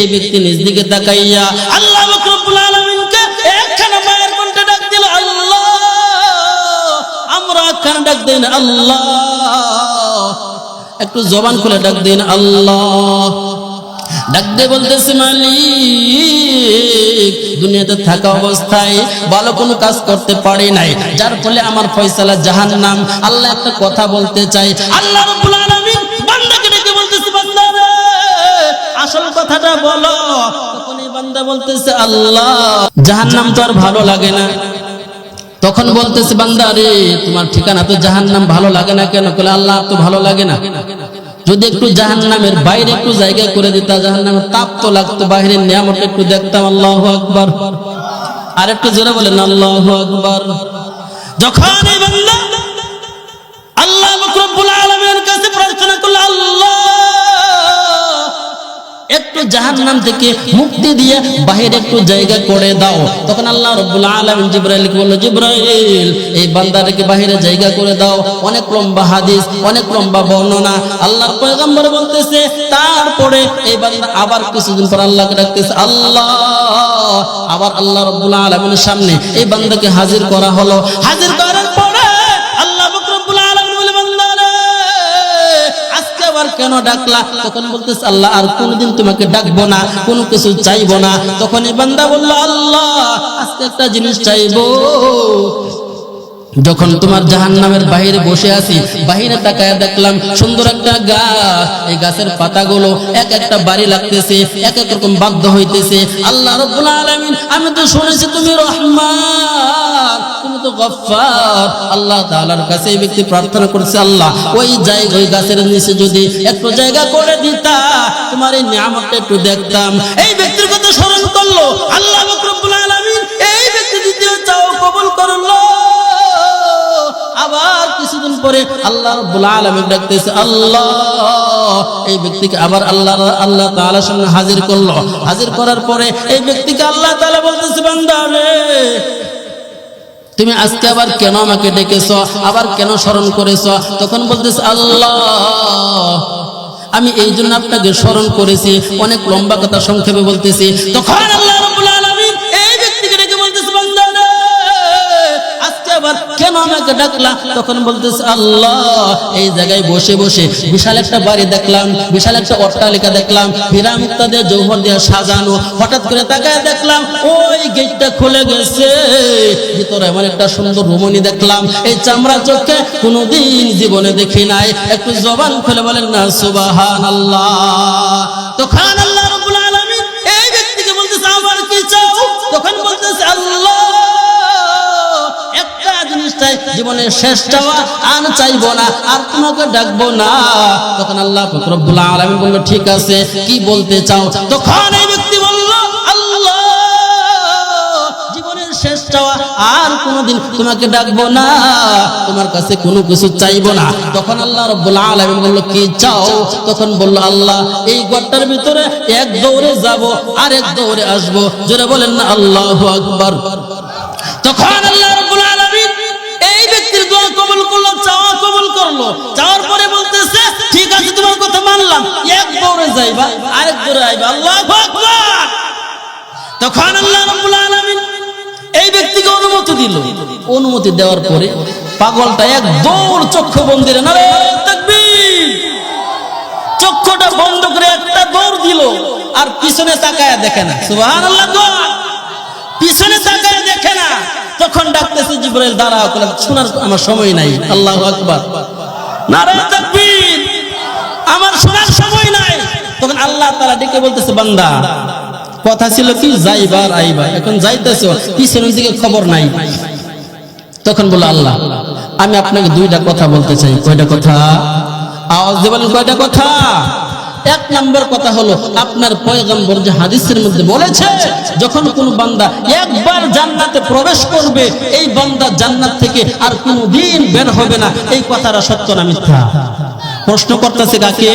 এই ব্যক্তি নিজ দিকে তাকাইয়া আল্লাহ ডাক দিন, আল্লাহ। একটু জবান খুলে ডাক দিন, আল্লাহ। ডাক মালিক, দুনিয়াতে থাকা অবস্থায় ভালো কোনো কাজ করতে পারি নাই। যার ফলে আমার ফয়সালা জাহান্নাম। আল্লাহ একটা কথা বলতে চাই আল্লাহ আসল কথাটা বলো। তখন এই বান্দা বলতেছে, আল্লাহ, জাহান্নাম তো আর ভালো লাগে না। তখন বলতেছে, বান্দা রে তোমার ঠিকানা তো জাহান্নাম ভালো লাগে না কেন? বলে আল্লাহ, তো ভালো লাগে না। যদি একটু জাহান্নামের বাইরে একটু জায়গা করে দিতা, জাহান্নামের তাপ তো লাগতো বাইরের নিয়ামত একটু দেখতাম, আল্লাহ আকবার। আর একটু জোরে বলেন, আল্লাহ আকবার। যখন এই বান্দা একটু জাহান্নাম থেকে মুক্তি দিয়ে বাহিরে একটু জায়গা করে দাও। তখন আল্লাহ রব্বুল আলামিন জিব্রাইলকে বলল, জিব্রাইল, এই বান্দাটাকে বাহিরে জায়গা করে দাও। অনেক লম্বা হাদিস, অনেক লম্বা বর্ণনা। আল্লাহর পয়গম্বর বলতেছে, তারপরে এই বান্দা আবার কিছুদিন পর আল্লাহকে ডাকতেছে, আল্লাহ, আবার আল্লাহ রব্বুল আলামিনের সামনে এই বান্দাকে হাজির করা হলো। হাজির করার কেন ডাকলা? তখন বলতেছে, আল্লাহ, আর কোনদিন তোমাকে ডাকবো না, কোনো কিছু চাইব না। তখন এই বান্দা বলল, আল্লাহ, আজকে একটা জিনিস চাইব। যখন তোমার জাহান নামের বাহিরে বসে আছি, বাহিরে তাকায় দেখলাম, সুন্দর একটা গাছ। এই গাছের পাতাগুলো এক একটা বাড়ি লাগতেছে, এক এক রকম বাধ্য হইতেছে। আল্লাহ রব্বুল আলামিন, আমি তো শুনেছি তুমি রহমান। গফফার। আল্লাহ তাআলার কাছে ব্যক্তি প্রার্থনা করছে, আল্লাহ, ওই গাছের নিচে যদি একটু জায়গা করে দিতা, তোমার এই নিয়ামতটা একটু দেখতাম। এই ব্যক্তির কথা স্মরণ করল। আল্লাহ রব্বুল আলামিন এই ব্যক্তি দ্বিতীয় চাও কবুল করল। আবার কিছুদিন পরে আল্লাহ রাব্বুল আলামিন ডাকতেছে, আল্লাহ। এই ব্যক্তিকে আবার আল্লাহ আল্লাহ তাআলার সামনে হাজির করল। হাজির করার পরে এই ব্যক্তিকে আল্লাহ তাআলা বলতেছে, বান্দা রে তুমি আজকে আবার কেন আমাকে ডেকেছ? আবার কেন স্মরণ করেছ? তখন বলতেছ, আল্লাহ, আমি এই জন্য আপনাকে স্মরণ করেছি। অনেক লম্বা কথা সংক্ষেপে বলতেছি। তখন আল্লাহ কেন আমাকে ডাকলা? তখন বলতেছে, আল্লাহ, এই জায়গায় বসে বসে বিশাল একটা বাড়ি দেখলাম, বিশাল একটা অট্টালিকা দেখলাম মুক্তা দিয়ে জৌহর দিয়ে সাজানো। হঠাৎ করে তাকায় দেখলাম, ওই গেটটা খুলে গেছে। ভিতরে এমন একটা সুন্দর রমণী দেখলাম। এই চামড়া চোখে কোনোদিন জীবনে দেখি নাই। একটু জবান খুলে বলেন না সুবাহান আল্লাহ তখন আল্লাহ রব্বুল চাই, জীবনের শেষ চাওয়া আর চাইব না, আর তোমাকে ডাকবো না। তখন আল্লাহ আলামিন বলল, ঠিক আছে, কি বলতে চাও? তখন এই ব্যক্তি বলল শেষ চাওয়া আর তোমাকে ডাকবো না, তোমার কাছে কোনো কিছু চাইব না। তখন আল্লাহ বলল, কি চাও? তখন বলল, আল্লাহ, এই ভিতরে এক দৌড়ে যাব আর এক দৌড়ে আসব। জোরে বলেন না, আল্লাহু আকবার। তখন আল্লাহ রাব্বুল দোয়া কবুল করল, চাওয়া কবুল করল। চাওয়ার পরে বলতেছে, ঠিক আছে, তোমার কথা মানলাম। এক দৌড়ে যাইবা, আরেক দৌড়ে আইবা। আল্লাহু তখন আল্লাহ রাব্বুল আলামিন এই ব্যক্তিকে অনুমতি দিল। অনুমতি দেওয়ার পরে পাগলটা এক দৌড় চক্ষু বন্দিরে নারে চক্ষুটা বন্ধ করে একটা দৌড় দিল। আর পিছনে তাকায় দেখে না। সুবহানাল্লাহ পিছনে তাকায় দেখে না। তখন ডাকতেছে জিব্রাইল দাঁড়াও বলে, শোনার আমার সময় নাই। আল্লাহু আকবার। নারায়ে তাকবীর। আমার শোনার সময় নাই। তখন আল্লাহ তাআলা ডেকে বলতেছে বান্দা কথা ছিল কি? যাইবার আইবা এখন যাইতেছো পিছনের দিকে খবর নাই। তখন বলল আল্লাহ আমি আপনাকে দুইটা কথা বলতে চাই। কয়টা কথা? আওয়াজ দিয়ে বলেন কয়টা কথা? এক নম্বর কথা হলো, আপনার পয়গম্বর যে হাদিসের মধ্যে বলেছে, যখন কোন বান্দা একবার জান্নাতে প্রবেশ করবে, এই বান্দা জান্নাত থেকে আর কোনো দিন বের হবে না। এই কথাটা সত্য না মিথ্যা? প্রশ্ন করতেছে কাকে?